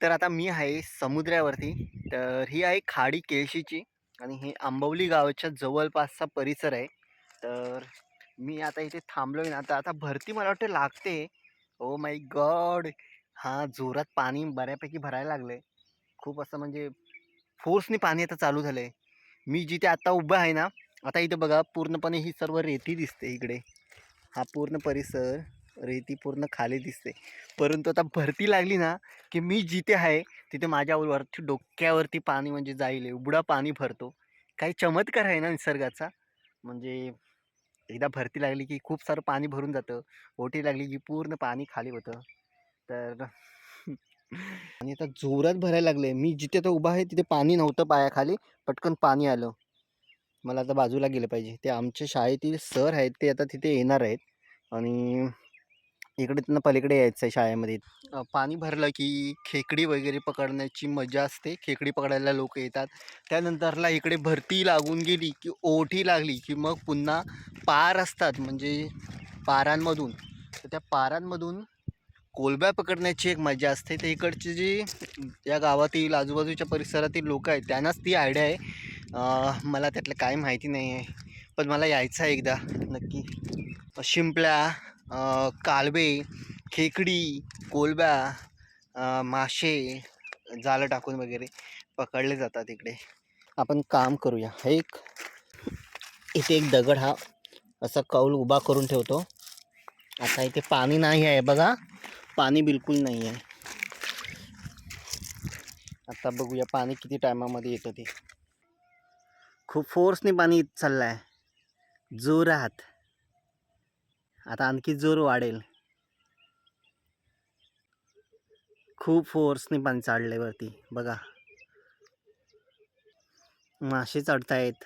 तर आता मी आहे समुद्रावरती. तर ही आहे खाडी केळशीची आणि हे आंबवली गावाच्या जवळपासचा परिसर आहे. तर मी आता इथे थांबलो आहे ना तर आता भरती मला वाटते लागते. ओ माय गॉड हा जोरात पाणी बऱ्यापैकी भरायला लागलं आहे खूप असं म्हणजे फोर्सने पाणी आता चालू झालं आहे मी जिथे आता उभं आहे ना आता इथे बघा पूर्णपणे ही सर्व रेती दिसते इकडे. हा पूर्ण परिसर. रेती पूर्ण खाली दिसते. परंतु आता भरती लागली ना की मी जिथे आहे तिथे माझ्यावरती डोक्यावरती पाणी म्हणजे जाईल उबडा पाणी भरतो. काही चमत्कार आहे ना निसर्गाचा. म्हणजे एकदा भरती लागली की खूप सारं पाणी भरून जातं. ओटी लागली की पूर्ण पाणी खाली होतं. तर आणि आता जोरात भरायला लागले. मी जिथे तो उभा आहे तिथे पाणी नव्हतं पायाखाली. पटकन पाणी आलं. मला आता बाजूला गेलं पाहिजे. ते आमच्या शाळेतील सर आहेत ते आता तिथे येणार आहेत. आणि इकडे त्यांना पलीकडे यायचं आहे शाळेमध्ये. अ, पाणी भरलं की खेकडी वगैरे पकडण्याची मजा असते. खेकडी पकडायला लोक येतात. त्यानंतरला इकडे भरती लागून गेली की ओठी लागली की मग पुन्हा पार असतात. म्हणजे पारांमधून. तर त्या पारांमधून कोलब्या पकडण्याची एक मजा असते. तर इकडची जी या गावातील आजूबाजूच्या परिसरातील लोक आहेत त्यांनाच ती आयडिया आहे. मला त्यातलं काय माहिती नाही आहे पण मला यायचं आहे एकदा नक्की. शिंपल्या कालवे खेकडी कोलब्या मासे जाळं टाकून वगैरे पकडले जातात इकडे. आपण काम करूया. हे एक इथे एक दगड हा असा कौल उभा करून ठेवतो. आता इथे पाणी नाही आहे बघा. पाणी बिलकुल नाही आहे. आता बघूया पाणी किती टायमामध्ये येतं ते. खूप फोर्सने पाणी येत चाललं आहे जोरात. आता आणखी जोर वाढेल. खूप फोर्सने पाणी चाललंय वरती बघा. मासे चढतायत.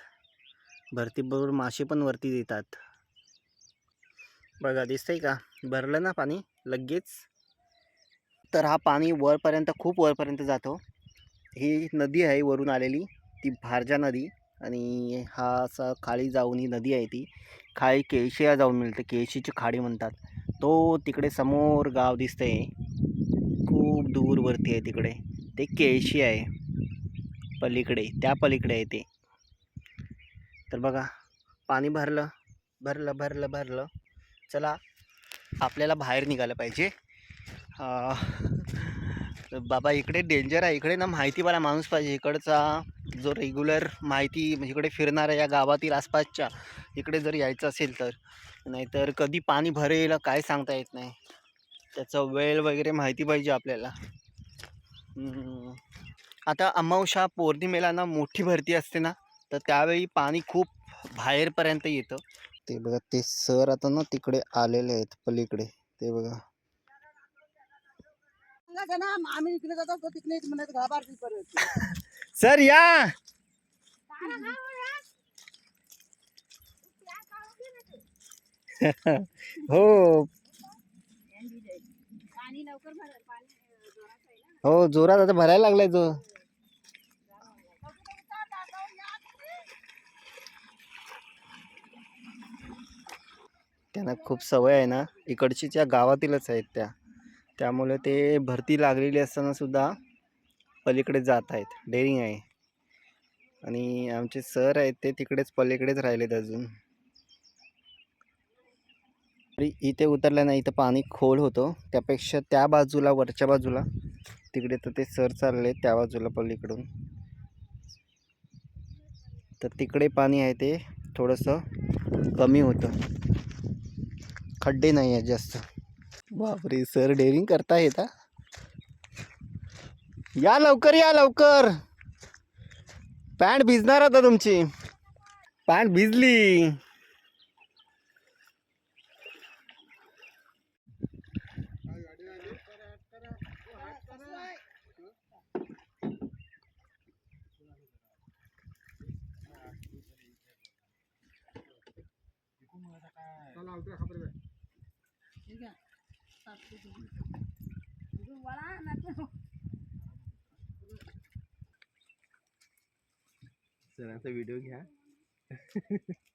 भरतीबरोबर मासे पण वरती देतात बघा दिसतंय का? भरलं ना पाणी लगेच. तर हा पाणी वरपर्यंत खूप वरपर्यंत जातो. ही नदी आहे वरून आलेली. ती भारजा नदी. आणि हा असा खाली जाऊन ही नदी आहे ती. खाली केळशिया जाऊन मिळते केळशीची खाडी म्हणतात. तो तिकडे समोर गाव दिसतंय. खूप दूरवरती आहे तिकडे. ते केळशी आहे. पलीकडे त्या पलीकडे आहे ते. तर बघा पाणी भरलं भरलं भरलं भरलं. चला आपल्याला बाहेर निघालं पाहिजे. तर बाबा इकडे डेंजर आहे. इकडे ना माहितीवाला माणूस पाहिजे. इकडचा जो रेग्युलर माहिती म्हणजे इकडे फिरणाऱ्या या गावातील आसपासच्या इकडे जर यायचं असेल तर. नाहीतर कधी पाणी भरेल काय सांगता येत नाही. त्याचं वेळ वगैरे माहिती पाहिजे आपल्याला. आता अमावशा पौर्णिमेला ना मोठी भरती असते ना तर त्यावेळी पाणी खूप बाहेरपर्यंत येतं. ते बघा ते सर आता ना तिकडे आलेले आहेत पलीकडे. ते बघा. सांगायचं ना आम्ही इकडे जातो तो तिकडे म्हणत घाबारती परत. सर या. हो. हो जोरात आता भरायला लागलाय जो त्यांना खूप सवय आहे ना इकडची त्या गावातीलच आहेत त्या. त्यामुळे ते भरती लागलेली असतानासुद्धा पलीकडे जात आहेत. डेअरिंग आहे. आणि आमचे सर आहेत ते तिकडेच पलीकडेच राहिलेत अजून. इथे उतरल्या नाही इथं पाणी खोल होतं. त्यापेक्षा त्या बाजूला वरच्या बाजूला तिकडे तर ते सर चालले त्या बाजूला पलीकडून. तर तिकडे पाणी आहे ते थोडंसं कमी होतं. खड्डे नाही आहेत जास्त. बापरे सर डेअरिंग करतायत हा? या लवकर या लवकर. पॅन्ट भिजणार आता तुमची. पॅन्ट भिजली. ठीक आहे. सरांचा व्हिडिओ घ्या.